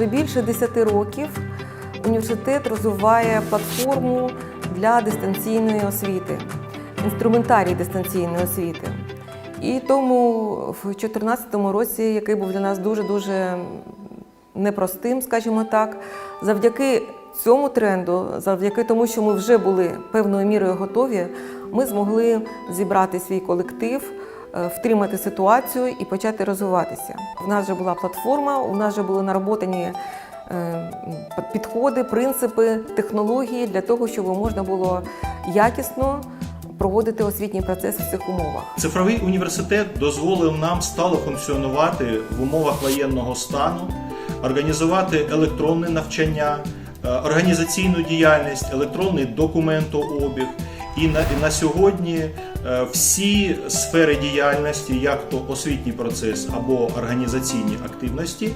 Вже більше 10 років університет розвиває платформу для дистанційної освіти, інструментарій дистанційної освіти. І тому в 2014 році, який був для нас дуже-дуже непростим, скажімо так, завдяки цьому тренду, завдяки тому, що ми вже були певною мірою готові, ми змогли зібрати свій колектив, втримати ситуацію і почати розвиватися. У нас вже була платформа, у нас вже були нароботані е, підходи, принципи, технології для того, щоб можна було якісно проводити освітній процес в цих умовах. Цифровий університет дозволив нам стало функціонувати в умовах воєнного стану, організувати електронне навчання, е, організаційну діяльність, електронний документообіг. І на, і на сьогодні е, всі сфери діяльності, як то освітній процес або організаційні активності,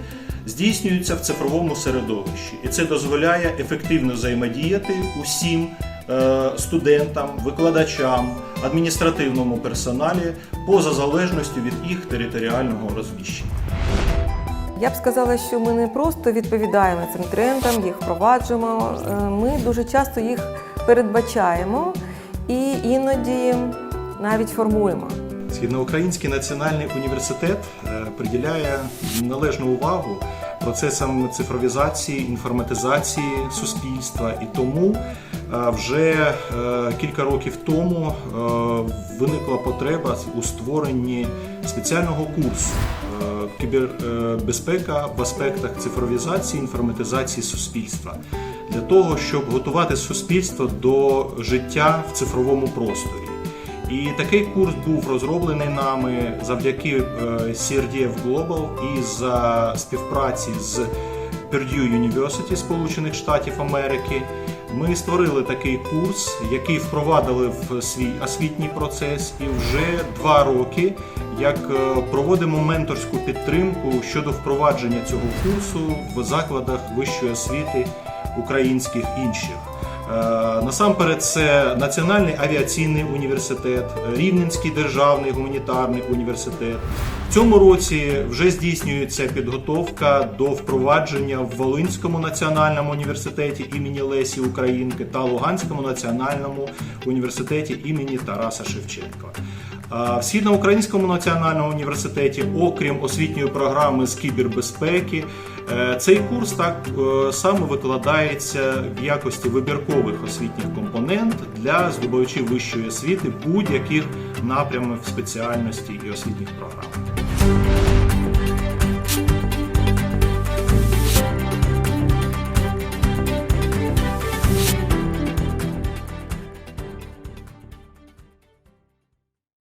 здійснюються в цифровому середовищі, і це дозволяє ефективно взаємодіяти усім е, студентам, викладачам, адміністративному персоналі поза залежністю від їх територіального розміщення. Я б сказала, що ми не просто відповідаємо цим трендам, їх впроваджуємо. е, Ми дуже часто їх передбачаємо і іноді навіть формуємо. Східноукраїнський національний університет е, приділяє належну увагу процесам цифровізації, інформатизації суспільства, і тому е, вже е, кілька років тому виникла потреба у створенні спеціального курсу кібербезпека в аспектах цифровізації, інформатизації суспільства для того, щоб готувати суспільство до життя в цифровому просторі. І такий курс був розроблений нами завдяки е, CRDF Global і за співпраці з Purdue University Сполучених Штатів Америки. Ми створили такий курс, який впровадили в свій освітній процес, і вже два роки як е, проводимо менторську підтримку щодо впровадження цього курсу в закладах вищої освіти українських інших. Е, Насамперед, це Національний авіаційний університет, Рівненський державний гуманітарний університет. В цьому році вже здійснюється підготовка до впровадження в Волинському національному університеті імені Лесі Українки та Луганському національному університеті імені Тараса Шевченка. В Східноукраїнському національному університеті, окрім освітньої програми з кібербезпеки, е, цей курс так е, само викладається в якості вибіркових освітніх компонент для здобувачів вищої освіти будь-яких напрямів спеціальності і освітніх програм. Thank you.